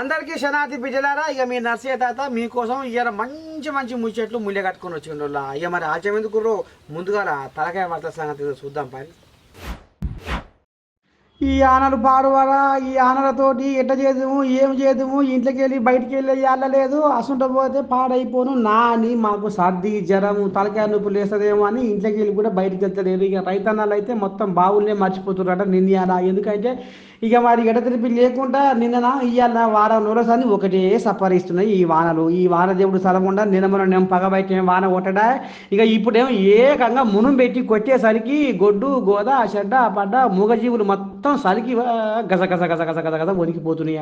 అందరికీ శనాతి బిజలారా ఇక మీ నర్సయ్య తాత మీకోసం ఇవాళ మంచి మంచి ముచ్చట్లు ముళ్ళే కట్టుకొని వచ్చిండు ఇక మరి ఆచం ఎందుకు ముందుగా తలకాయ వార్త సంగతి చూద్దాం పని ఈ ఆనలు పాడువారా? ఈ ఆనలతోటి ఎట్ట చేద్దాము ఏం చేద్దాము ఇంట్లోకి వెళ్ళి బయటికి వెళ్ళి వెళ్ళలేదు అసుంట పోతే పాడైపోను. నా అని మాకు సర్ది జ్వరము తలకాయ నొప్పి లేస్తుందేమో అని ఇంట్లోకి వెళ్ళి కూడా బయటికి వెళ్తలేదు ఇక రైతన్నాలు అయితే మొత్తం బావులనే మర్చిపోతున్నారట నిన్న ఎందుకంటే ఇక మరి ఎడతెరిపి లేకుండా నిన్న ఇవాళ వారం రోజులు అని ఒకటే సపరిస్తున్నాయి ఈ వానలు. ఈ వాన దేవుడు సలకుండా నిన్న మనం నేను వాన కొట్టడా? ఇక ఇప్పుడేమో ఏకంగా మునం పెట్టి కొట్టేసరికి గొడ్డు గోద చెడ్డ పడ్డ మూగజీవులు మొత్తం సరికి సలికి గజ గజ గజ గజ గజ గజ వణికిపోతున్నాయి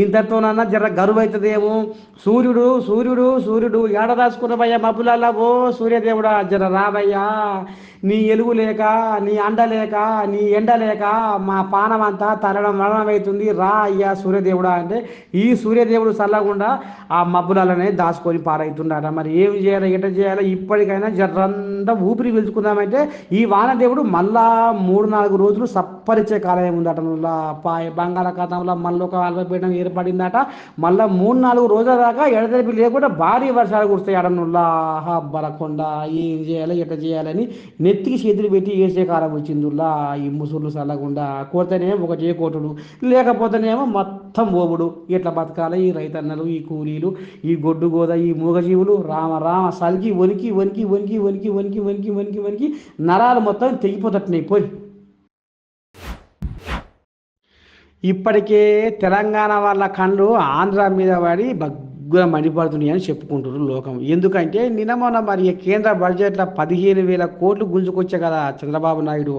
ఇంతతోనన్నా జర గరువు అవుతుందేమో సూర్యుడు సూర్యుడు సూర్యుడు ఏడ దాచుకున్నవయ్యా మబ్బులల్లా ఓ సూర్యదేవుడా జర రావయ్యా. నీ ఎలుగు లేక నీ అండ లేక నీ ఎండ లేక మా పానం అంతా తరడం మరణమవుతుంది రా అయ్యా సూర్యదేవుడా అంటే ఈ సూర్యదేవుడు చల్లకుండా ఆ మబ్బులనే దాచుకొని పారవుతున్నాడ మరి ఏం చేయాలి ఎట చేయాలి? ఇప్పటికైనా జర్రంతా ఊపిరి పీల్చుకుందామంటే ఈ వానదేవుడు మళ్ళా మూడు నాలుగు రోజులు సప్పరిచే కాలం ఉందట. పాయ బంగాళాఖాతంలో మళ్ళీ ఒక అల్పపీఠం ఏర్పడిందట. మళ్ళీ మూడు నాలుగు రోజుల దాకా ఎడతెరిపి లేకుండా భారీ వర్షాలు కురుస్తాయి అడనుల్లా బలకొండ. ఏం చేయాలి ఎట్ట చేయాలని నెత్తికి చేతులు పెట్టి వేసే కాలం వచ్చిందిలా ఈ ముసుర్లు చల్లకుండా కోరితేనేమో ఒక కోటుడు లేకపోతేనేమో మొత్తం ఓబుడు. ఇట్లా బతకాలి? ఈ రైతన్నలు ఈ కూలీలు ఈ గొడ్డు గోద ఈ మూగజీవులు రామ రామ సలికి వణికి వణికి వణికి వణికి వణికి వణికి వణికి వణికి నరాలు మొత్తం తెగిపోతట్టున్నాయి. పోయి. ఇప్పటికే తెలంగాణ వాళ్ళ కళ్ళు ఆంధ్ర మీద పడి బగ్గున మండిపడుతున్నాయి అని చెప్పుకుంటున్నారు లోకం. ఎందుకంటే నిన్న మొన్న మరి కేంద్ర బడ్జెట్లో పదిహేను వేల కోట్లు గుంజుకొచ్చే కదా చంద్రబాబు నాయుడు.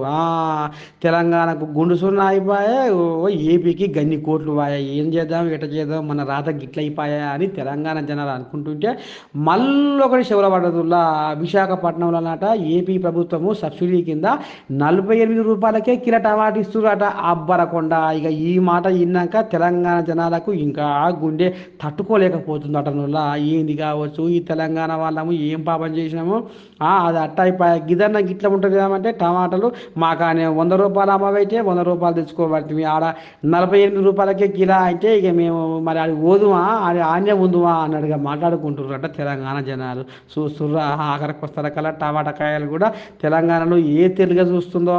తెలంగాణకు గుండు సున్నా అయిపోయా ఓ ఏపీకి గన్ని కోట్లు వాయా. ఏం చేద్దాం ఎట చేద్దాం మన రాత గిట్ల అయిపోయా అని తెలంగాణ జనాలు అనుకుంటుంటే మళ్ళొకటి శివల పడ్డదుల్లా విశాఖపట్నంలో నాట ఏపీ ప్రభుత్వము సబ్సిడీ కింద నలభై ఎనిమిది రూపాయలకే కిలో టమాటా ఇస్తున్నారట అబ్బరకొండ. ఇక ఈ మాట విన్నాక తెలంగాణ జనాలకు ఇంకా గుండె తట్టుకోలేకపోతుందట నుల్లా ఏంది కావచ్చు ఈ తెలంగాణ వాళ్ళము ఏం పాపం చేసినాము అది అట్ట గిదన్న గిట్ల ఉంటుంది ఏమంటే టమాటాలు మాకానే వంద రూపాయలు అమ్మవైతే వంద రూపాయలు తెచ్చుకోబడుతుంది. ఆడ నలభై ఎనిమిది రూపాయలకే కిలా అంటే ఇక మేము మరి అది ఓదుమా అది ఆన్య ఉందుమా అన్నట్టుగా మాట్లాడుకుంటున్నారట తెలంగాణ జనాలు. చూస్తుర్రా ఆఖరికి వస్తార కల టమాటా కాయలు కూడా తెలంగాణలో ఏ తెలుగు చూస్తుందో.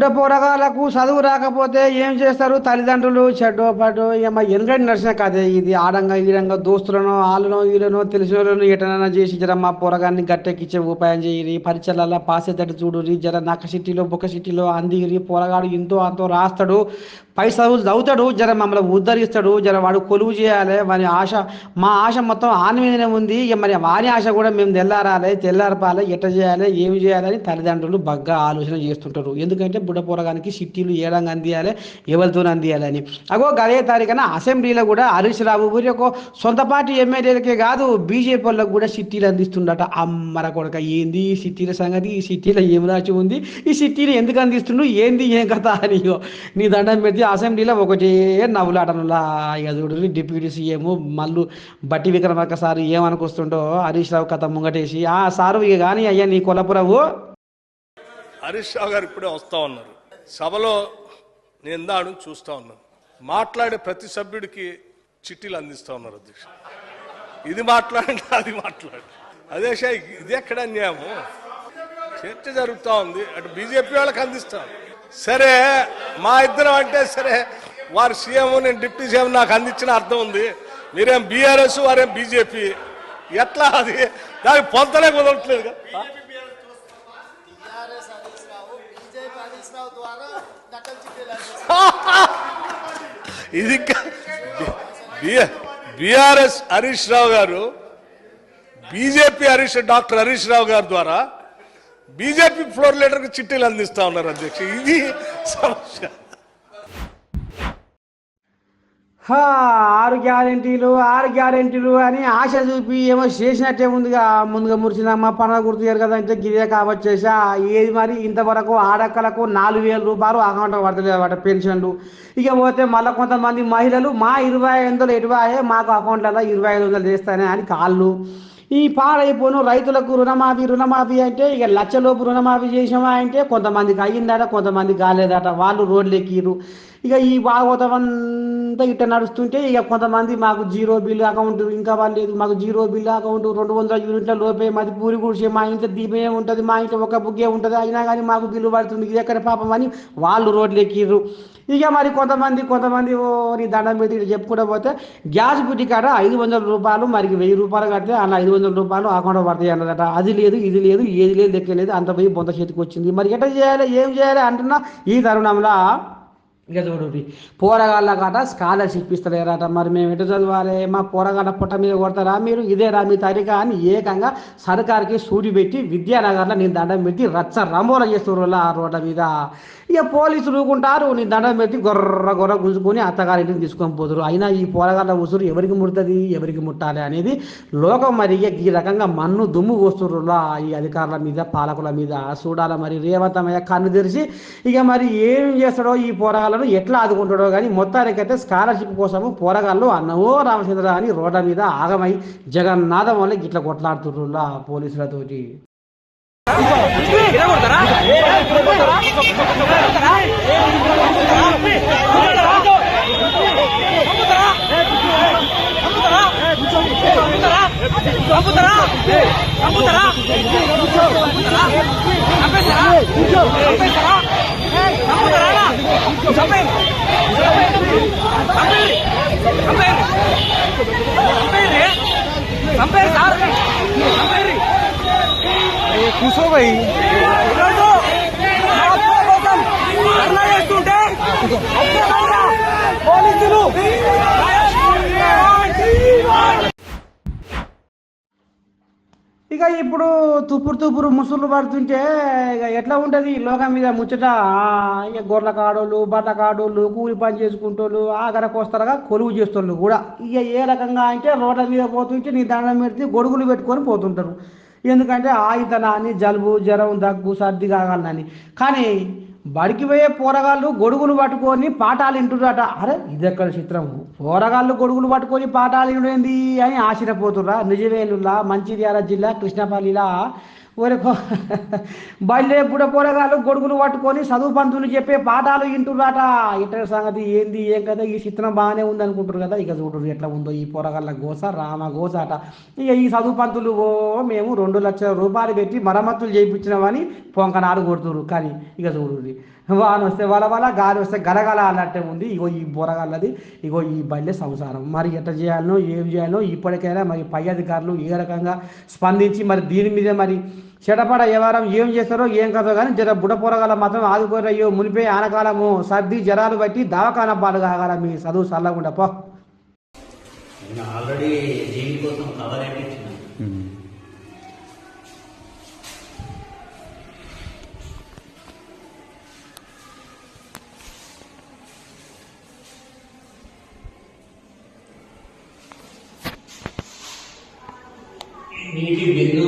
బుడ్డ పోరగాళ్ళకు చదువు రాకపోతే ఏం చేస్తారు? తల్లిదండ్రులు చెడ్డో పడ్డో ఇక ఎనగడి నడిచిన కదే ఇది. ఆడంగా ఈడంగా దోస్తులను వాళ్ళను వీళ్ళనో తెలిసిన వాళ్ళను ఎటనైనా చేసి జర మా పోరగాన్ని గట్టెక్కిచ్చే ఉపాయం చేయరి. పరీక్షలలో పాస్ అయ్యేటట్టు చూడురి. జర నక్క సిటీలో బుక్క సిటీలో అందిగిరి పోరగాడు ఇంతో అంతో రాస్తాడు. పై చదువు చదువుతాడు. జర మమ్మల్ని ఉద్ధరిస్తాడు. జర వాడు కొలువు చేయాలి. వాని ఆశ మా ఆశ మొత్తం ఆని మీదనే ఉంది. ఇక మరి వారి ఆశ కూడా మేము తెల్లారాలి తెల్లారపాలి. ఎట్ట చేయాలి ఏమి చేయాలని తల్లిదండ్రులు బాగా ఆలోచన చేస్తుంటారు. ఎందుకంటే బుడ్డ పోరగానికి సిటీలు ఏడంగా అందియాలి ఎవరితో అందియాలని. అగో గదే తారీఖున అసెంబ్లీలో కూడా హరీష్ రావు ఊరి ఒక సొంత పార్టీ ఎమ్మెల్యేలకే కాదు బీజేపీ వాళ్ళకు కూడా సిటీలు అందిస్తుండట. అమ్మర కొడక ఏంది ఈ సిట్టీల సంగతి? ఈ సిటీలో ఏం రాసి ఉంది? ఈ సిటీని ఎందుకు అందిస్తుండు ఏంది ఏం కథ అని నీ దండం పెడితే అసెంబ్లీలో ఒకటే నవ్వులాటనులా ఇక చూడు డిప్యూటీ సీఎం మళ్ళీ బట్టి విక్రమార్క సార్ ఏమనుకొస్తుండో హరీష్ రావు కథ ముంగటేసి ఆ సారు ఇక కానీ అయ్యా నీ కొలపురవు. హరీష్ రావు గారు ఇప్పుడే వస్తూ ఉన్నారు. సభలో నేను దాడు చూస్తా ఉన్నాను. మాట్లాడే ప్రతి సభ్యుడికి చిట్టీలు అందిస్తా ఉన్నారు అధ్యక్ష. ఇది మాట్లాడండి అది మాట్లాడండి. అదే షా ఇది ఎక్కడ అన్యాయము? చర్చ జరుగుతూ ఉంది. అటు బీజేపీ వాళ్ళకి అందిస్తాం. సరే మా ఇద్దరం అంటే సరే వారు సీఎం నేను డిప్యూటీ సీఎం నాకు అందించిన అర్థం ఉంది. మీరేం బీఆర్ఎస్ వారేం బీజేపీ. ఎట్లా అది? దానికి పొంతలే కుదరట్లేదు కదా టీఆర్ఎస్ హరీష్ రావు బీజేపీ హరీష్ రావు ద్వారా నకల్ చిట్టీలు ఇది బిఆర్ఎస్ హరీష్ రావు గారు బీజేపీ హరీష్ డాక్టర్ హరీష్ రావు గారి ద్వారా బీజేపీ ఫ్లోర్ లీడర్కి చిట్టీలు అందిస్తా ఉన్నారు అధ్యక్ష. ఇది సమస్య. ఆరు గ్యారెంటీలు ఆరు గ్యారెంటీలు అని ఆశ చూపి ఏమో చేసినట్టే ముందుగా ముందుగా మురిసిందమ్మ పనులు గుర్తుగారు కదా అంటే గిదే కావచ్చేసా ఏది మరి? ఇంతవరకు ఆడక్కలకు నాలుగు వేల రూపాయలు అకౌంట్ పడతలేదు పెన్షన్లు. ఇక పోతే మళ్ళీ కొంతమంది మహిళలు మా ఇరవై ఐదు వందలు ఎటువాయే మాకు అకౌంట్లలో ఇరవై ఐదు వందలు చేస్తానే అని కాళ్ళు. ఈ పాడైపోను రైతులకు రుణమాఫీ రుణమాఫీ అంటే ఇక లక్షలోపు రుణమాఫీ చేసామా అంటే కొంతమందికి అయ్యిందట కొంతమంది కాలేదట వాళ్ళు రోడ్లు ఎక్కిరు ఇక ఈ భాగవతం అంతా ఇట్ట నడుస్తుంటే ఇక కొంతమంది మాకు జీరో బిల్ అకౌంట్ ఇంకా వాళ్ళు మాకు జీరో బిల్ అకౌంట్ రెండు వందల యూనిట్ల లోపే మాది పూరి గుడిసే. మా ఇంట్లో దీపమే ఉంటుంది. మా ఇంట్లో ఒక బుగ్గే ఉంటుంది. అయినా కానీ మాకు బిల్లు పడుతుంది. ఇది ఎక్కడ పాపం అని వాళ్ళు రోడ్లు ఎక్కిర్రు. ఇక మరి కొంతమంది కొంతమంది ఓ నీ దండం పెట్టి చెప్పుకుంటూ పోతే గ్యాస్ బుద్ధి కాడ ఐదు వందల రూపాయలు మరి వెయ్యి రూపాయలు కడితే అలా ఐదు వందల రూపాయలు అకౌంట్ పడతాయి అన్నదట. అది లేదు ఇది లేదు ఏది లేదు లెక్క లేదు. అంత పోయి బొంత చేతికి వచ్చింది. మరి ఎట్లా చేయాలి? ఏం చేయాలి? అంటున్నా ఈ తరుణంలో ఇక చూడు పోరగాళ్ళ కాట స్కాలర్షిప్ ఇస్తలేరట. మరి మేము ఎటు చదవాలి? మా పోరగాళ్ళ పుట్ట మీద కొడతారా? మీరు ఇదేరా మీ తరిక అని ఏకంగా సర్కార్కి సూటి పెట్టి విద్యానగర్లో నేను దండం పెట్టి రచ్చ రంబోల చేస్తున్నారు ఆ రోడ్ల మీద. ఇక పోలీసులు ఊకుంటారు. నీ దండం పెట్టి గొర్ర గొర్ర గుంజుకొని అత్తగారింటికి తీసుకొని పోతారు అయినా ఈ పోరగాళ్ళ ఉసురు ఎవరికి ముడుతుంది ఎవరికి ముట్టాలి అనేది లోకం మరి ఈ రకంగా మన్ను దుమ్ము పోస్తుర్రులా ఈ అధికారుల మీద పాలకుల మీద. చూడాల మరి రేవంతమయ్య కన్ను తెరిచి ఇక మరి ఏం చేస్తాడో ఈ పోరగాళ్ళను ఎట్లా ఆదుకుంటాడో కానీ మొత్తానికైతే స్కాలర్షిప్ కోసము పోరగాళ్ళు అన్నవో రామచంద్ర అని రోడ్ల మీద ఆగమై జగన్నాథం వల్ల గిట్ల కొట్లాడుతుండ్రులా పోలీసులతోటి కూసో పోయి చేస్తుంటే పోలీసులు ఇక ఇప్పుడు తుపురు తుపురు ముసులు పడుతుంటే ఇక ఎట్లా ఉంటుంది లోకం మీద ముచ్చట? ఇక గొర్రెల కాడోళ్ళు బట్ల కాడోళ్ళు కూలి పని చేసుకుంటోళ్ళు ఆఖరకు వస్తారుగా కొలువు చేస్తోళ్ళు కూడా. ఇక ఏ రకంగా అంటే రోడ్ల మీద పోతుంటే నీ దండం పెడితే గొడుగులు పెట్టుకొని పోతుంటారు. ఎందుకంటే ఆయుధనాన్ని జలుబు జ్వరం దగ్గు సర్ది కాగలనని కానీ బడికి పోయే పోరగాళ్ళు గొడుగులు పట్టుకొని పాఠాలు వింటున్నారట. అరే ఇది ఎక్కడ చిత్రం? పోరగాళ్ళు గొడుగులు పట్టుకొని పాఠాలు వినేంది అని ఆశ్చర్యపోతుర్రా. నిజవేలులా మంచిర్యాల జిల్లా కృష్ణపల్లిలా ఒరే బయలుదే బుడ పోరగాళ్ళు గొడుగులు పట్టుకొని చదువు పంతులు చెప్పే పాఠాలు వింటున్నారట ఇట్ట సంగతి ఏంది ఏం కదా ఈ చిత్రం బాగానే ఉంది అనుకుంటారు కదా. ఇక చూడరు ఎట్లా ఉందో ఈ పోరగాళ్ళ గోస రామ గోస అట. ఇక ఈ చదువు పంతులు ఓ మేము రెండు లక్షల రూపాయలు పెట్టి మరమ్మతులు చేయించినామని పొంకనాడు కొడుతురు. కానీ ఇక చూడు వాన వస్తే వల వల గాలి వస్తే గలగల అన్నట్టే ఉంది. ఇగో ఈ బొరగాళ్ళది ఇగో ఈ బల్లె సంసారం. మరి ఎట్లా చేయాలనో ఏం చేయాలో ఇప్పటికైనా మరి పై అధికారులు ఏ రకంగా స్పందించి మరి దీని మీద మరి చెడపడ వ్యవహారం ఏం చేస్తారో ఏం కదో కానీ జర బుడ మాత్రం ఆదుకోరయ్యో మునిపే ఆనకాలము సర్ది జరాలు బట్టి దవాఖాన పాలు కాగల మీ చదువు చల్లకుండా పో. ఆల్రెడీ కోసం కవర్ నీటి బిందు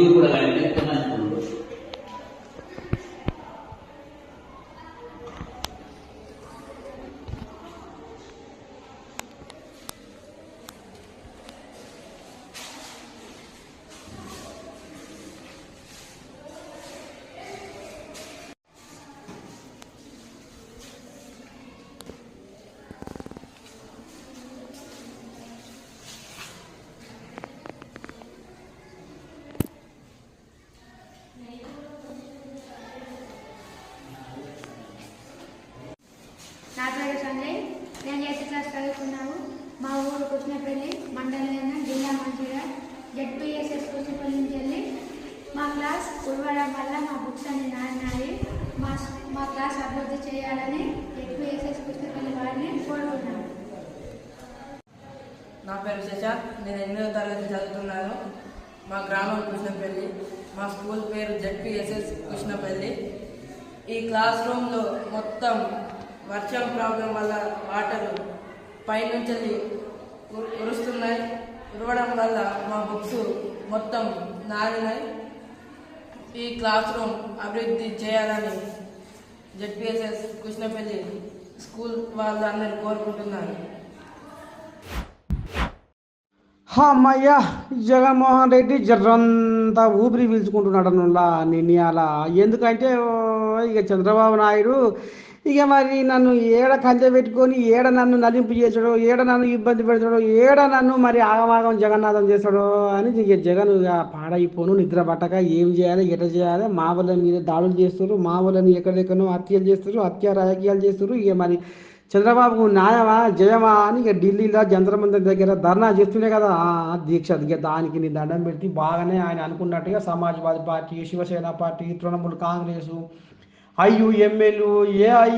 తండ్రి నేను ఎయిత్ క్లాస్ చదువుకున్నాను. మా ఊరు కృష్ణపల్లి మండలం జిల్లా మంచిగా. జెడ్పిఎస్ఎస్ కృష్ణపల్లి నుంచి వెళ్ళి మా క్లాస్ కురవడం వల్ల మా బుక్స్ అన్ని నాన్నాయి మా మా క్లాస్ అభివృద్ధి చేయాలని జడ్పీఎస్ఎస్ కృష్ణపల్లి వారిని కోరుకున్నాను నా పేరు శశ. నేను ఎనిమిదవ తరగతి చదువుతున్నాను. మా గ్రామం కృష్ణపల్లి. మా స్కూల్ పేరు జెడ్పిఎస్ఎస్ కృష్ణపల్లి. ఈ క్లాస్ రూమ్లో మొత్తం వర్షం ప్రాబ్లం వల్ల వాటర్ పైనుంచి ఉరుస్తున్నాయి. ఉరవడం వల్ల మా బుక్స్ మొత్తం నారినాయి. ఈ క్లాస్ రూమ్ అభివృద్ధి చేయాలని జెడ్పిఎస్ఎస్ కృష్ణపల్లి స్కూల్ వాళ్ళందరూ కోరుకుంటున్నారు. అమ్మయ్య జగన్మోహన్ రెడ్డి జర్రంతా ఊపిరి పీల్చుకుంటున్నాడు నుల్లా నిన్న అలా ఎందుకంటే ఓ, ఇక చంద్రబాబు నాయుడు ఇక మరి నన్ను ఏడ కంచె పెట్టుకొని ఏడ నన్ను నలింపు చేసాడో ఏడ నన్ను ఇబ్బంది పెడతాడో ఏడ నన్ను మరి ఆగమాగం జగన్నాథం చేస్తాడో అని ఇక జగన్ ఇక పాడైపోను నిద్ర పట్టక ఏం చేయాలి ఎట చేయాలి మా వాళ్ళ మీద దాడులు చేస్తారు మా వాళ్ళని ఎక్కడెక్కడో హత్యలు చేస్తారు హత్య రాజకీయాలు చేస్తారు ఇక మరి చంద్రబాబుకు న్యాయమా జయమా అని ఇక ఢిల్లీలో జంతర్ దగ్గర ధర్నా చేస్తుండే కదా దీక్ష. ఇక దానికి నీ దండం పెట్టి బాగానే ఆయన అనుకున్నట్టుగా Samajwadi party Shiv Sena party Trinamool Congress IUML AI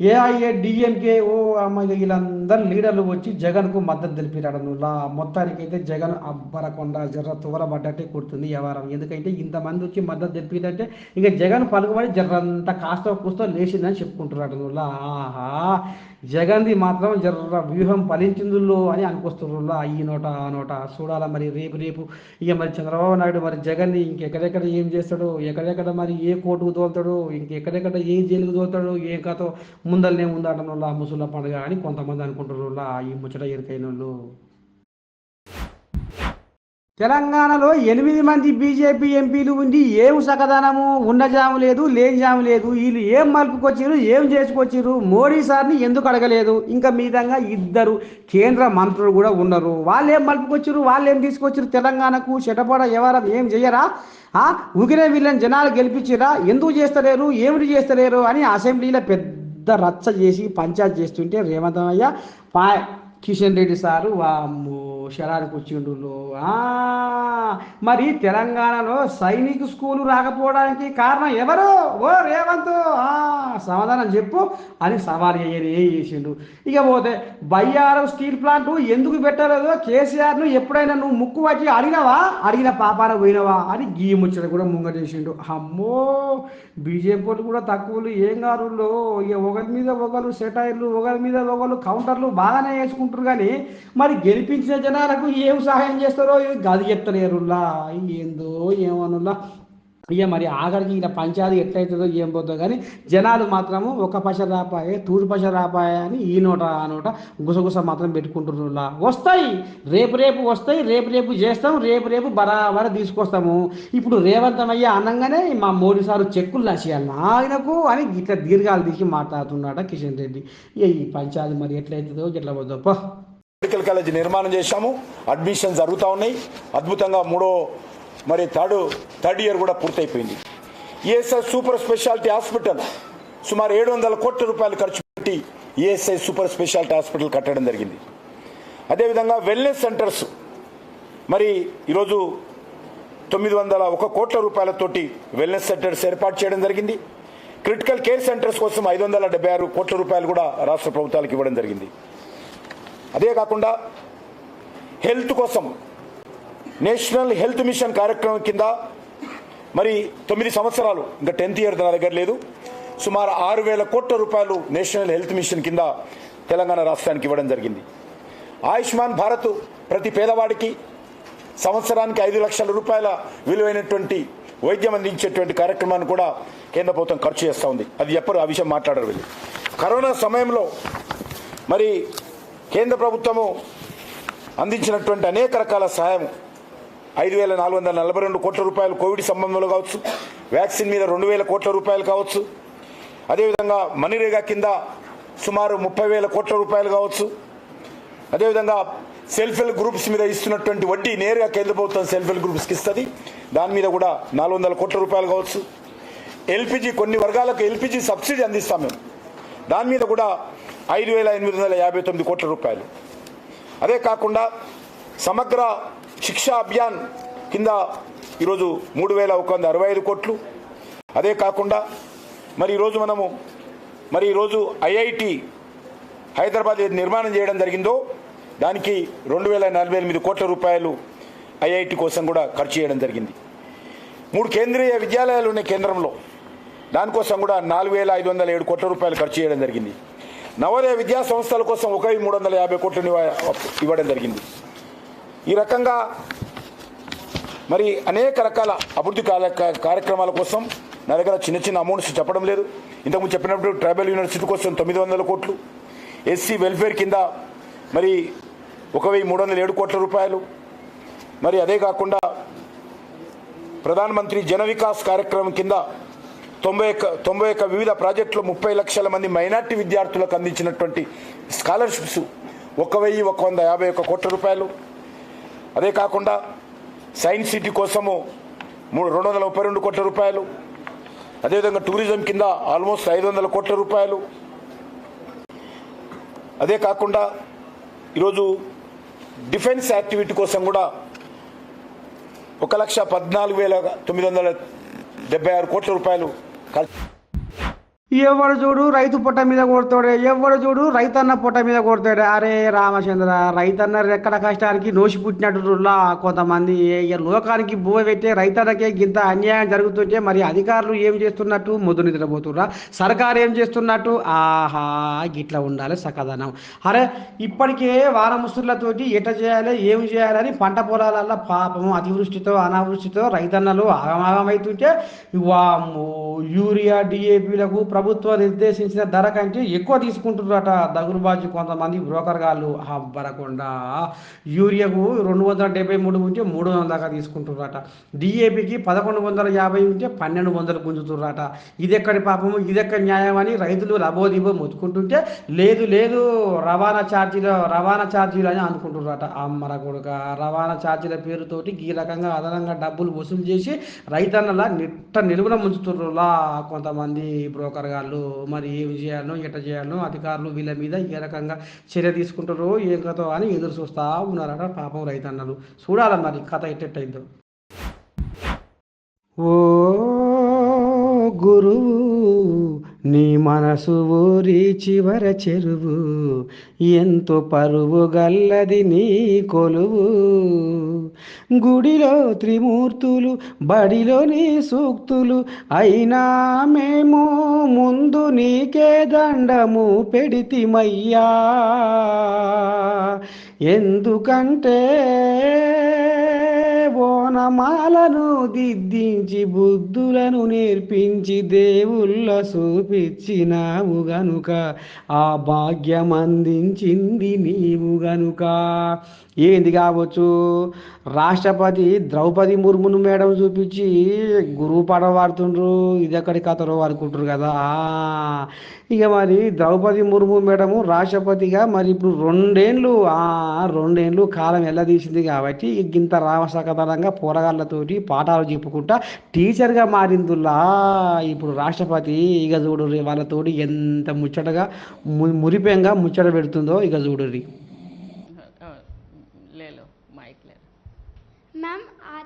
AIA DMK ఓ అమ్మాయి వీళ్ళందరూ లీడర్లు వచ్చి జగన్కు మద్దతు తెలిపిరాడు నువ్వు మొత్తానికి అయితే జగన్ అబ్బరకొండ జర్ర తువరబడ్డట్టే కొడుతుంది వ్యవహారం. ఎందుకంటే ఇంతమంది వచ్చి మద్దతు తెలిపిందంటే ఇంకా జగన్ పలుకుబడి జర్రంత కాస్త కూస్తో లేచిందని చెప్పుకుంటున్నాడు. నువ్వు ఆహా జగన్ది మాత్రం జర్ర వ్యూహం ఫలించిందుల్లో అని అనుకొస్తున్నారు. ఈ నోట ఆ నోట. చూడాలా మరి రేపు రేపు. ఇక మరి చంద్రబాబు నాయుడు మరి జగన్ని ఇంకెక్కడెక్కడ ఏం చేస్తాడు? ఎక్కడెక్కడ మరి ఏ కోర్టుకు తోలుతాడు? ఇంకెక్కడెక్కడ ఏ జైలుకు తోలుతాడు? ఏ కథో ముందలనే ఉందాటం ఆ ముసుల పండుగ అని కొంతమంది అనుకుంటున్నారు ఈ ముచ్చట ఎరుకైన వాళ్ళు తెలంగాణలో ఎనిమిది మంది బీజేపీ ఎంపీలు ఉండి ఏం సకదనము ఉన్న జాము లేదు లేని జాము లేదు వీళ్ళు ఏం మలుపుకొచ్చిరు ఏం చేసుకొచ్చిరు మోడీ సార్ని ఎందుకు అడగలేదు? ఇంకా మీదంగా ఇద్దరు కేంద్ర మంత్రులు కూడా ఉన్నారు వాళ్ళు ఏం మలుపుకొచ్చిరు వాళ్ళు ఏం తీసుకొచ్చిరు తెలంగాణకు చెటపడ ఎవరం ఏం చేయరా ఉగిరే ఊగిరే వీళ్ళని జనాలు గెలిపించిరా ఎందుకు చేస్తలేరు? ఏమిటి చేస్తలేరు? అని అసెంబ్లీలో పెద్ద రచ్చ చేసి పంచాయతీ చేస్తుంటే రేవంత్ అయ్య పా కిషన్ రెడ్డి సారు వామ్మో శరానికి వచ్చిండు ఆ, మరి తెలంగాణలో సైనిక స్కూలు రాకపోవడానికి కారణం ఎవరు? ఓ రేవంత్. ఆ, సమాధానం చెప్పు అని సవాల్ అయ్యేది చేసిండు. ఇక పోతే బయ్యారం స్టీల్ ప్లాంట్ ఎందుకు పెట్టలేదో కేసీఆర్ను ఎప్పుడైనా నువ్వు ముక్కు వచ్చి అడిగినావా? అడిగిన పాపాన పోయినావా? అని గీ ముచ్చట కూడా ముంగటేసిండు అమ్మో బీజేపీ వాళ్ళు కూడా తక్కువలు ఏం కాదు ఇక ఒకరి మీద ఒకరు సెటైర్లు ఒకరి మీద ఒకరు కౌంటర్లు బాగానే వేసుకుంటారు కానీ మరి గెలిపించిన జనాలకు ఏం సహాయం చేస్తారో ఇది గది చెప్తలేరులా ఏందో ఏమనులా ఇక మరి ఆఖరికి ఇలా పంచాది ఎట్లయితుందో ఏం పోతుందో కానీ జనాలు మాత్రము ఒక పశ రాపాయే తూరు పశ రాపాయే అని ఈ నోట ఆ నోట గుసగుస మాత్రం పెట్టుకుంటున్నా వస్తాయి రేపు రేపు వస్తాయి రేపు రేపు చేస్తాం రేపు రేపు బరాబర తీసుకొస్తాము. ఇప్పుడు రేవంతమయ్య అనగానే మా మోడీ సారు చెక్కులు నచ్చేయాలి ఆయనకు అని ఇట్లా దీర్ఘాలు తీసి మాట్లాడుతున్నాడ కిషన్ రెడ్డి. ఇక ఈ పంచాది మరి ఎట్లయితుందో ఎట్లా పోతుందో మెడికల్ కాలేజ్ నిర్మాణం చేశాము. అడ్మిషన్ జరుగుతూ ఉన్నాయి. అద్భుతంగా మూడో మరి థర్డ్ థర్డ్ ఇయర్ కూడా పూర్తయిపోయింది. ఏఎస్ఐ సూపర్ స్పెషాలిటీ హాస్పిటల్ సుమారు ఏడు వందల కోట్ల రూపాయలు ఖర్చు పెట్టి ఏఎస్ఐ సూపర్ స్పెషాలిటీ హాస్పిటల్ కట్టడం జరిగింది. అదేవిధంగా వెల్నెస్ సెంటర్స్ మరి ఈరోజు తొమ్మిది వందల ఒక కోట్ల రూపాయలతోటి వెల్నెస్ సెంటర్స్ ఏర్పాటు చేయడం జరిగింది. క్రిటికల్ కేర్ సెంటర్స్ కోసం ఐదు వందల డెబ్బై ఆరు కోట్ల రూపాయలు కూడా రాష్ట్ర ప్రభుత్వాలకు ఇవ్వడం జరిగింది. అదే కాకుండా హెల్త్ కోసం నేషనల్ హెల్త్ మిషన్ కార్యక్రమం కింద మరి తొమ్మిది సంవత్సరాలు ఇంకా టెన్త్ ఇయర్ నా దగ్గర లేదు. సుమారు ఆరు వేల కోట్ల రూపాయలు నేషనల్ హెల్త్ మిషన్ కింద తెలంగాణ రాష్ట్రానికి ఇవ్వడం జరిగింది. ఆయుష్మాన్ భారత్ ప్రతి పేదవాడికి సంవత్సరానికి ఐదు లక్షల రూపాయల విలువైనటువంటి వైద్యం అందించేటువంటి కార్యక్రమాన్ని కూడా కేంద్ర ప్రభుత్వం ఖర్చు చేస్తూ ఉంది. అది ఎప్పుడు ఆ విషయం మాట్లాడరు వీళ్ళు. కరోనా సమయంలో మరి కేంద్ర ప్రభుత్వము అందించినటువంటి అనేక రకాల సహాయం ఐదు వేల నాలుగు వందల నలభై రెండు కోట్ల రూపాయలు కోవిడ్ సంబంధంలో కావచ్చు వ్యాక్సిన్ మీద రెండు వేల కోట్ల రూపాయలు కావచ్చు. అదేవిధంగా మనిరేగా కింద సుమారు ముప్పై వేల కోట్ల రూపాయలు కావచ్చు. అదేవిధంగా సెల్ఫ్ హెల్ప్ గ్రూప్స్ మీద ఇస్తున్నటువంటి వడ్డీ నేరుగా కేంద్ర ప్రభుత్వం సెల్ఫ్ హెల్ప్ గ్రూప్స్కి ఇస్తుంది. దాని మీద కూడా నాలుగు వందల కోట్ల రూపాయలు కావచ్చు. ఎల్పిజి కొన్ని వర్గాలకు ఎల్పిజి సబ్సిడీ అందిస్తాం మేము. దాని మీద కూడా ఐదు వేల ఎనిమిది వందల యాభై తొమ్మిది కోట్ల రూపాయలు. అదే కాకుండా సమగ్ర శిక్షా అభియాన్ కింద ఈరోజు మూడు వేల ఒక వంద అరవై ఐదు కోట్లు. అదే కాకుండా మరి ఈరోజు మనము మరి ఈరోజు ఐఐటి హైదరాబాద్ నిర్మాణం చేయడం జరిగిందో దానికి రెండు వేల నలభై ఎనిమిది కోట్ల రూపాయలు ఐఐటి కోసం కూడా ఖర్చు చేయడం జరిగింది. మూడు కేంద్రీయ విద్యాలయాలు ఉన్నాయి కేంద్రంలో. దానికోసం కూడా నాలుగు వేల ఐదు వందల ఏడు కోట్ల రూపాయలు ఖర్చు చేయడం జరిగింది. నవోదయ విద్యా సంస్థల కోసం ఒక మూడు వందల యాభై కోట్లు ఇవ్వ- ఇవ్వడం జరిగింది. ఈ రకంగా మరి అనేక రకాల అభివృద్ధి కార్యక్రమాల కోసం నా దగ్గర చిన్న చిన్న అమౌంట్స్ చెప్పడం లేదు. ఇంతకుముందు చెప్పినప్పుడు ట్రైబల్ యూనివర్సిటీ కోసం తొమ్మిది వందల కోట్లు ఎస్సీ వెల్ఫేర్ కింద మరి ఒక వెయ్యి మూడు వందల ఏడు కోట్ల రూపాయలు. మరి అదే కాకుండా ప్రధానమంత్రి జన వికాస్ కార్యక్రమం కింద తొంభై ఒక్క తొంభై ఒక్క వివిధ ప్రాజెక్టులు ముప్పై లక్షల మంది మైనార్టీ విద్యార్థులకు అందించినటువంటి స్కాలర్షిప్స్ ఒక వెయ్యి ఒక వంద యాభై ఒక్క కోట్ల రూపాయలు. అదే కాకుండా సైన్స్ సిటీ కోసము మూడు రెండు వందల ముప్పై రెండు కోట్ల రూపాయలు అదేవిధంగా టూరిజం కింద ఆల్మోస్ట్ ఐదు వందల కోట్ల రూపాయలు. అదే కాకుండా ఈరోజు డిఫెన్స్ యాక్టివిటీ కోసం కూడా ఒక లక్ష పద్నాలుగు వేల తొమ్మిది వందల డెబ్బై ఆరు కోట్ల రూపాయలు ఖర్చు ఎవడు చూడు రైతు పొట్ట మీద కొడతాడు ఎవడు చూడు రైతన్న పొట్ట మీద కొడతాడు. అరే రామచంద్ర రైతన్న రెక్కల కష్టానికి నోసి పుట్టినట్టులా కొంతమంది లోకానికి బువ పెట్టే రైతన్నకే గింత అన్యాయం జరుగుతుంటే మరి అధికారులు ఏం చేస్తున్నట్టు ముద్దు నిద్రపోతుర్రా? సర్కారు ఏం చేస్తున్నట్టు? ఆహా గిట్లా ఉండాలి సకదనం. అరే ఇప్పటికే వానముసుర్లతోటి ఎట చేయాలి ఏం చేయాలని పంట పొలాలల్లో పాపము అతివృష్టితో అనావృష్టితో రైతన్నలు ఆగమాగమవుతుంటే వామ్మో యూరియా డిఏపీలకు ప్రభుత్వం నిర్దేశించిన ధర కంటే ఎక్కువ తీసుకుంటున్నారట దగురుబాజు కొంతమంది బ్రోకర్ గాళ్ళు. అబ్బరకుండా. యూరియాకు రెండు వందల డెబ్బై మూడు ఉంటే మూడు వందల దాకా తీసుకుంటున్నారట. డిఏపికి పదకొండు వందల యాభై ఉంటే పన్నెండు వందలు గుంజుతున్నారట ఇదెక్కడి పాపము? ఇదెక్కడ న్యాయం అని రైతులు లబోదిబో మొత్తుకుంటుంటే లేదు లేదు రవాణా ఛార్జీలు రవాణా ఛార్జీలు అని అనుకుంటున్నారట అమ్మర కొడుక రవాణా ఛార్జీల పేరుతోటి ఈ రకంగా అదనంగా డబ్బులు వసూలు చేసి రైతన్నల నిట్ట నిలువున ముంచుతుర్రులా కొంతమంది బ్రోకర్ గాళ్ళు మరి ఏం చేయాలనో ఎట్ట చేయాలనో అధికారులు వీళ్ళ మీద ఏ రకంగా చర్య తీసుకుంటారో ఏం కథో అని ఎదురు చూస్తా ఉన్నారట పాపం రైతన్నలు. చూడాల మరి కథ ఎట్టెట్టయిందో. ఓ గురువు మనసు ఊరి చివర చెరువు ఎంతో పరువు గల్లది నీ కొలువు. గుడిలో త్రిమూర్తులు బడిలో నీ సూక్తులు అయినా మేము ముందు నీకే దండము పెడితిమయ్యా. ఎందుకంటే ఓనమాలను దిద్దించి బుద్ధులను నేర్పించి దేవుళ్ళ చూపించినావు గనుక. ఆ భాగ్యం అందించింది నీవు గనుక. ఏంది కావచ్చు? రాష్ట్రపతి ద్రౌపది ముర్మును మేడం చూపించి గురువు పడవాడుతుండ్రు ఇది ఎక్కడి కథలో అనుకుంటారు కదా. ఇక మరి ద్రౌపది ముర్ము మేడము రాష్ట్రపతిగా మరి ఇప్పుడు రెండేండ్లు ఆ రెండేండ్లు కాలం ఎల్లదీసింది కాబట్టి ఇంత రామసకతరంగా పోరగాళ్ళతోటి పాఠాలు చెప్పుకుంటా టీచర్గా మారిందిలా ఇప్పుడు రాష్ట్రపతి. ఇక చూడుర్రి వాళ్ళతోటి ఎంత ముచ్చటగా ము- మురిపెంగా ముచ్చట పెడుతుందో ఇక చూడుర్రి.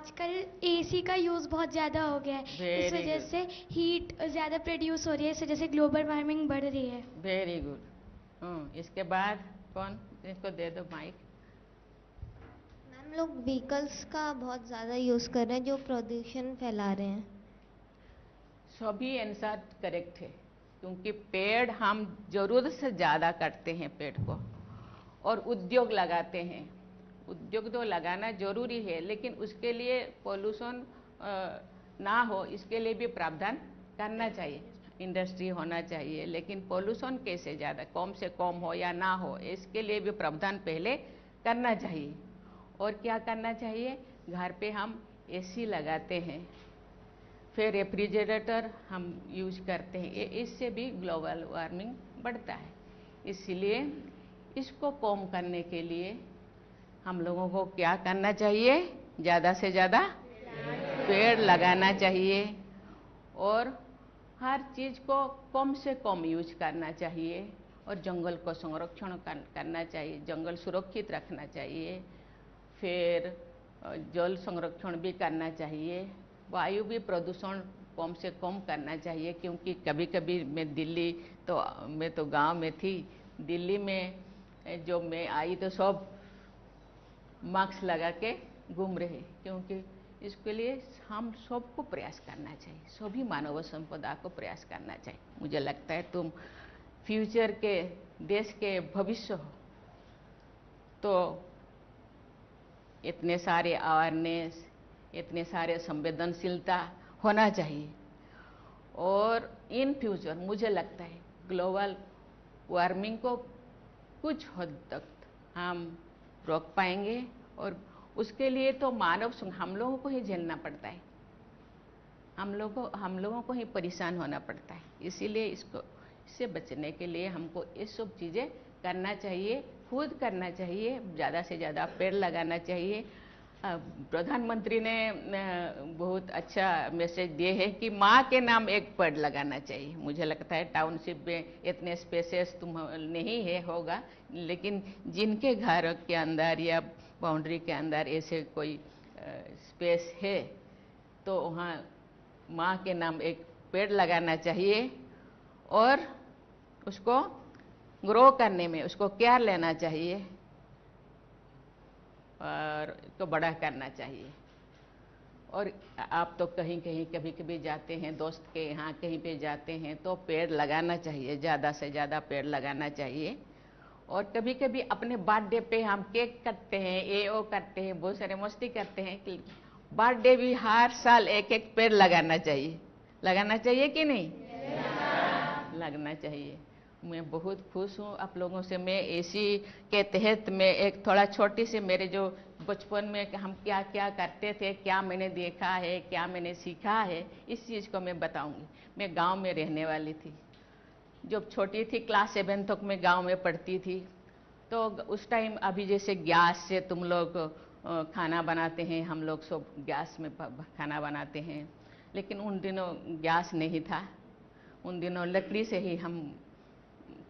आजकल एसी का यूज़ बहुत ज़्यादा हो गया है। इस वजह से हीट ज़्यादा प्रोड्यूस हो रही है इस वजह से ग्लोबल वार्मिंग बढ़ रही है। वेरी गुड इसके बाद कौन? इसको दे दो माइक मैम लोग व्हीकल्स का बहुत ज़्यादा यूज़ कर रहे हैं जो प्रदूषण फैला रहे हैं। सभी आंसर करेक्ट है क्योंकि पेड़ हम ज़रूरत से ज़्यादा काटते हैं पेड़ को और उद्योग लगाते हैं। उद्योग तो लगाना ज़रूरी है, लेकिन उसके लिए पोल्यूशन ना हो, इसके लिए भी प्रावधान करना चाहिए। इंडस्ट्री होना चाहिए, लेकिन पोल्यूशन कैसे ज़्यादा, कम से कम हो या ना हो, इसके लिए भी प्रावधान पहले करना चाहिए। और क्या करना चाहिए? घर पे हम एसी लगाते हैं, फिर रेफ्रिजरेटर हम यूज़ करते हैं। इससे भी ग्लोबल वार्मिंग बढ़ता है। इसलिए इसको कम करने के लिए हम लोगों को क्या करना चाहिए? ज़्यादा से ज़्यादा पेड़ लगाना चाहिए और हर चीज़ को कम से कम यूज़ करना चाहिए और जंगल को संरक्षण कर- करना चाहिए, जंगल सुरक्षित रखना चाहिए। फिर जल संरक्षण भी करना चाहिए। वायु भी प्रदूषण कम से कम करना चाहिए क्योंकि कभी कभी मैं दिल्ली तो मैं तो गाँव में थी। दिल्ली में, जो मैं आई तो सब मास्क लगा के घूम रहे, क्योंकि इसके लिए हम सबको प्रयास करना चाहिए, सभी मानव संपदा को प्रयास करना चाहिए। मुझे लगता है तुम फ्यूचर के, देश के भविष्य हो तो इतने सारे अवेयरनेस इतने सारे संवेदनशीलता होना चाहिए। और इन फ्यूचर मुझे लगता है ग्लोबल वार्मिंग को कुछ हद तक हम रोक पाएँगे और उसके लिए तो मानव हम लोगों को ही झेलना पड़ता है। हम लोगों हम लोगों को ही परेशान होना पड़ता है। इसीलिए इसको, इससे बचने के लिए हमको ये सब चीज़ें करना चाहिए, खुद करना चाहिए, ज़्यादा से ज़्यादा पेड़ लगाना चाहिए प्रधानमंत्री ने बहुत अच्छा मैसेज दिए है कि माँ के नाम एक पेड़ लगाना चाहिए। मुझे लगता है टाउनशिप में इतने स्पेसेस तुम, नहीं है, होगा। लेकिन जिनके घर के अंदर या बाउंड्री के अंदर ऐसे कोई स्पेस है तो वहाँ माँ के नाम एक पेड़ लगाना चाहिए और उसको ग्रो करने में, उसको केयर लेना चाहिए। और इसको बड़ा करना चाहिए। और आप तो कहीं कहीं कभी कभी जाते हैं दोस्त के यहाँ कहीं पे जाते हैं तो पेड़ लगाना चाहिए ज़्यादा से ज़्यादा पेड़ लगाना चाहिए। और कभी कभी अपने बर्थडे पे हम केक करते हैं ए वो करते हैं बहुत सारे मस्ती करते हैं बर्थडे भी हर साल एक एक पेड़ लगाना चाहिए। लगाना चाहिए कि नहीं? लगना चाहिए। मैं बहुत खुश हूँ। आप लोगों से मैं इसी के तहत में एक थोड़ा छोटी सी मेरे जो बचपन में हम क्या क्या करते थे, क्या मैंने देखा है, क्या मैंने सीखा है, इस चीज़ को मैं बताऊँगी। मैं गाँव में रहने वाली थी। जब छोटी थी, क्लास सेवन तक मैं गाँव में पढ़ती थी। तो उस टाइम अभी जैसे गैस से तुम लोग खाना बनाते हैं, हम लोग सब गैस में खाना बनाते हैं। लेकिन उन दिनों गैस नहीं था। उन दिनों लकड़ी से ही हम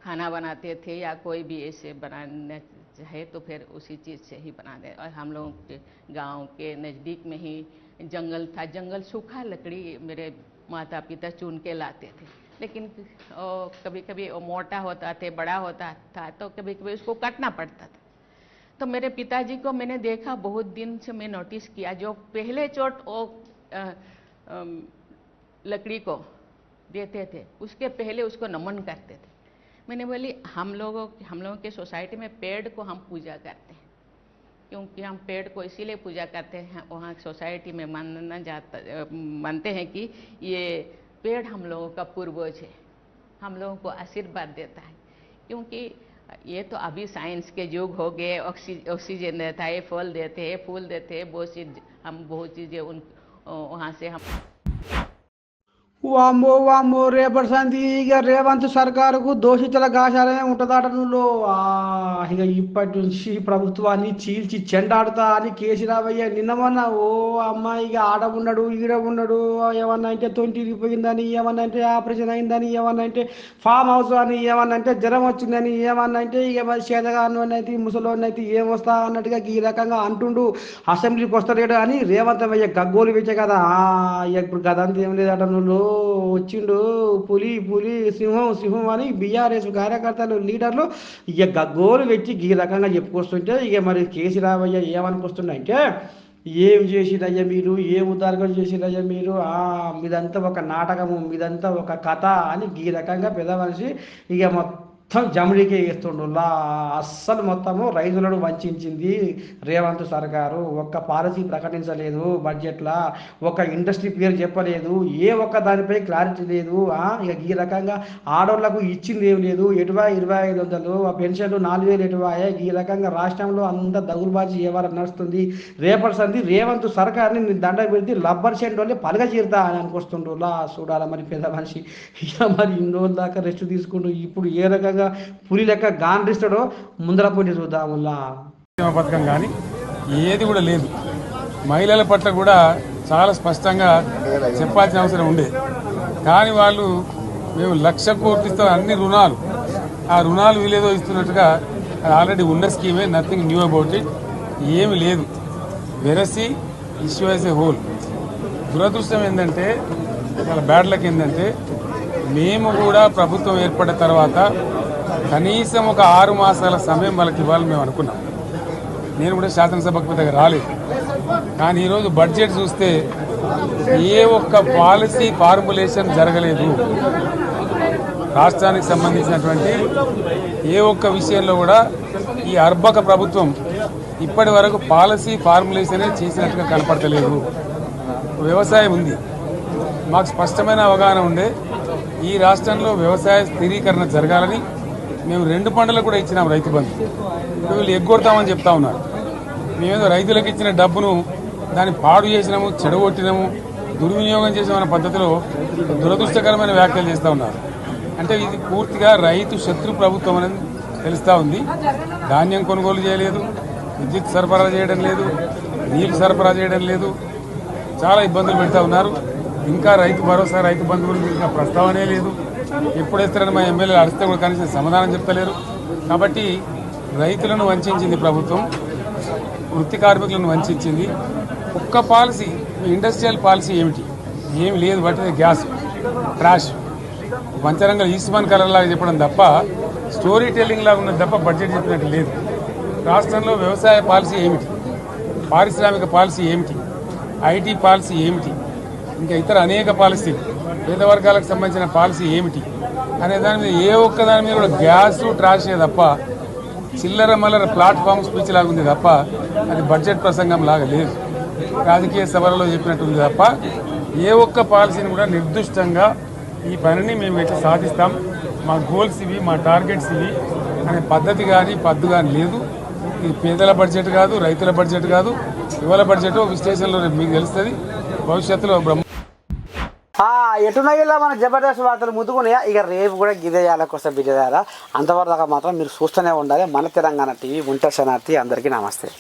खाना बनाते थे या कोई भी ऐसे बनाना चाहे तो फिर उसी चीज़ से ही बना दे। और हम लोगों के गाँव के नज़दीक में ही जंगल था। जंगल सूखा लकड़ी मेरे माता पिता चुन के लाते थे। लेकिन ओ, कभी कभी वो मोटा होता थे बड़ा होता था तो कभी कभी उसको काटना पड़ता था। तो मेरे पिताजी को मैंने देखा बहुत दिन से मैं नोटिस किया जो पहले चोट वो लकड़ी को देते थे उसके पहले उसको नमन करते थे। मैंने बोली, हम लोगों हम लोगों के सोसाइटी में पेड़ को हम पूजा करते हैं। क्योंकि हम पेड़ को इसीलिए पूजा करते हैं, वहाँ सोसाइटी में मानना जाता, मानते हैं कि ये पेड़ हम लोगों का पूर्वज है। हम लोगों को आशीर्वाद देता है। क्योंकि ये तो अभी साइंस के युग हो गए, ऑक्सी, ऑक्सीजन देता है, फल देते हैं, फूल देते हैं, बहुत चीज़, हम बहुत चीज़ें उन, वहाँ से हम వామ్మో వామ్మో రేపటి సంతి ఇక రేవంత్ సర్కారుకు దోషితుల గాశాలనే ఉంటుందట నువ్వు ఇక ఇప్పటి నుంచి ప్రభుత్వాన్ని చీల్చి చెండాడుతా అని కేసీరావయ్య నిన్నమన్నా ఓ అమ్మ ఇక ఆడ ఉన్నాడు ఈడ ఉన్నాడు ఏమన్నా అంటే తొంటి పోయిందని ఏమన్నా అంటే ఆపరేషన్ అయిందని ఏమన్నా అంటే ఫామ్ హౌస్ అని ఏమన్నా అంటే జ్వరం వచ్చిందని ఏమన్నా అంటే ఇక మరి చేతగాను అయితే ముసలోని ఏం వస్తా అన్నట్టుగా ఈ రకంగా అంటుండు. అసెంబ్లీకి వస్తాడు అని రేవంత్ అయ్య గగ్గోలు పెంచే కదా. ఇప్పుడు గదంతా ఏం లేదట నువ్వు వచ్చిండు పులి పులి సింహం సింహం అని బీఆర్ఎస్ కార్యకర్తలు లీడర్లు ఇక గగ్గోలు పెట్టి ఈ రకంగా చెప్పుకొస్తుంటే ఇక మరి కేసీరావయ్య ఏమనుకొస్తుండంటే ఏం చేసిరయ్యా మీరు ఏం ఉదారణ చేసిరయ్యా మీరు ఆ మీదంతా ఒక నాటకము మీదంతా ఒక కథ అని ఈ రకంగా పెద్ద మనిషి ఇక మొత్తం జమిడికే వేస్తుండు లా అస్సలు మొత్తము రైతులను వంచింది రేవంత్ సర్కారు. ఒక్క పాలసీ ప్రకటించలేదు బడ్జెట్లో. ఒక ఇండస్ట్రీ పేరు చెప్పలేదు. ఏ ఒక్క దానిపై క్లారిటీ లేదు. ఇక ఈ రకంగా ఆడోళ్ళకు ఇచ్చింది ఏం లేదు. ఎటువై ఇరవై ఐదు వందలు ఆ పెన్షన్లు నాలుగు వేలు ఎటువాయే ఈ రకంగా రాష్ట్రంలో అంత దగులుబాజీ వ్యవహారం నడుస్తుంది. రేపటి సంది రేవంత్ సర్కార్ని నేను దండ పెడితే లబ్బర్ సెంట్ వాళ్ళే పలగ చీరుతా అని అనుకొస్తుండ్రు. లా చూడాలా మరి పెద్ద మనిషి. ఇక మరి ఇన్ని రోజుల దాకా రెస్ట్ తీసుకుంటూ ఇప్పుడు ఏ రకంగా పులి లెక్క గాండ్రిస్తాడో ముందర పోటీ చూద్దాముల్లా పథకం కానీ ఏది కూడా లేదు. మహిళల పట్ల కూడా చాలా స్పష్టంగా చెప్పాల్సిన అవసరం ఉండే. కానీ వాళ్ళు మేము లక్ష కోట్లు ఇస్తాం అన్ని రుణాలు. ఆ రుణాలు వీలేదో ఇస్తున్నట్టుగా ఆల్రెడీ ఉన్న స్కీమే నథింగ్ న్యూ అబౌట్ ఇట్ ఏమి లేదు. వెరసి ఇష్యూ యాజ్ ఏ హోల్ దురదృష్టం ఏంటంటే చాలా బ్యాడ్ లక్ ఏంటంటే మేము కూడా ప్రభుత్వం ఏర్పడిన తర్వాత కనీసం ఒక ఆరు మాసాల సమయం వాళ్ళకి ఇవ్వాలని మేము అనుకున్నాం. నేను కూడా శాసనసభకు పెద్దగా రాలేదు. కానీ ఈరోజు బడ్జెట్ చూస్తే ఏ ఒక్క పాలసీ ఫార్ములేషన్ జరగలేదు. రాష్ట్రానికి సంబంధించినటువంటి ఏ ఒక్క విషయంలో కూడా ఈ అర్బక ప్రభుత్వం ఇప్పటి వరకు పాలసీ ఫార్ములేషనే చేసినట్టుగా కనపడతలేదు. వ్యవసాయం ఉంది. మాకు స్పష్టమైన అవగాహన ఉండే. ఈ రాష్ట్రంలో వ్యవసాయ స్థిరీకరణ జరగాలని మేము రెండు పంటలకు కూడా ఇచ్చినాం రైతు బంధు. వీళ్ళు ఎగ్గొడతామని చెప్తా ఉన్నారు. మేమేదో రైతులకు ఇచ్చిన డబ్బును దాన్ని పాడు చేసినాము చెడగొట్టినాము దుర్వినియోగం చేసామన్న పద్ధతిలో దురదృష్టకరమైన వ్యాఖ్యలు చేస్తూ ఉన్నారు. అంటే ఇది పూర్తిగా రైతు శత్రు ప్రభుత్వం అనేది తెలుస్తూ ఉంది. ధాన్యం కొనుగోలు చేయలేదు విద్యుత్ సరఫరా చేయడం లేదు నీళ్ళు సరఫరా చేయడం లేదు. చాలా ఇబ్బందులు పెడతా ఉన్నారు. ఇంకా రైతు భరోసా రైతు బంధువులు ఇంకా ప్రస్తావనే లేదు. ఎప్పుడు వేస్తారని మా ఎమ్మెల్యేలు అడిస్తే కూడా కనీసం సమాధానం చెప్తలేరు. కాబట్టి రైతులను వంచింది ప్రభుత్వం వృత్తి కార్మికులను వంచింది ఒక్క పాలసీ ఇండస్ట్రియల్ పాలసీ ఏమిటి? ఏమి లేదు వాటి గ్యాస్ ట్రాష్. పంచరంగ ఈస్మాన్ కలర్ లాగా చెప్పడం తప్ప స్టోరీ టెల్లింగ్ లాగా ఉన్నది తప్ప బడ్జెట్ చెప్పినట్టు లేదు. రాష్ట్రంలో వ్యవసాయ పాలసీ ఏమిటి? పారిశ్రామిక పాలసీ ఏమిటి? ఐటీ పాలసీ ఏమిటి? ఇంకా ఇతర అనేక పాలసీలు. పేద వర్గాలకు సంబంధించిన పాలసీ ఏమిటి? అనే దాని మీద ఏ ఒక్క దాని మీద కూడా గ్యాస్ ట్రాషే తప్ప చిల్లర మల్లర ప్లాట్ఫామ్ స్పీచ్ లాగా ఉంది తప్ప అది బడ్జెట్ ప్రసంగం లాగా లేదు. రాజకీయ సభలలో చెప్పినట్టుంది తప్ప ఏ ఒక్క పాలసీని కూడా నిర్దిష్టంగా ఈ పనిని మేము ఎట్లా సాధిస్తాం. మా గోల్స్ ఇవి మా టార్గెట్స్ ఇవి అనే పద్ధతి కానీ పద్దు కానీ లేదు. ఇది పేదల బడ్జెట్ కాదు రైతుల బడ్జెట్ కాదు యువల బడ్జెట్ విశ్లేషణలో స్టేషన్లో మీకు తెలుస్తుంది. భవిష్యత్తులో బ్రహ్మ ఎటునయ్యేలా మన జబర్దస్త్ వార్తలు ముద్దుకున్నాయా ఇక రేపు కూడా గిదేయాల కోసం బిజేయాలా అంతవరదాకా మాత్రం మీరు చూస్తూనే ఉండాలి. మన తెలంగాణ టీవీ ఉంటే శనార్థి అందరికీ నమస్తే.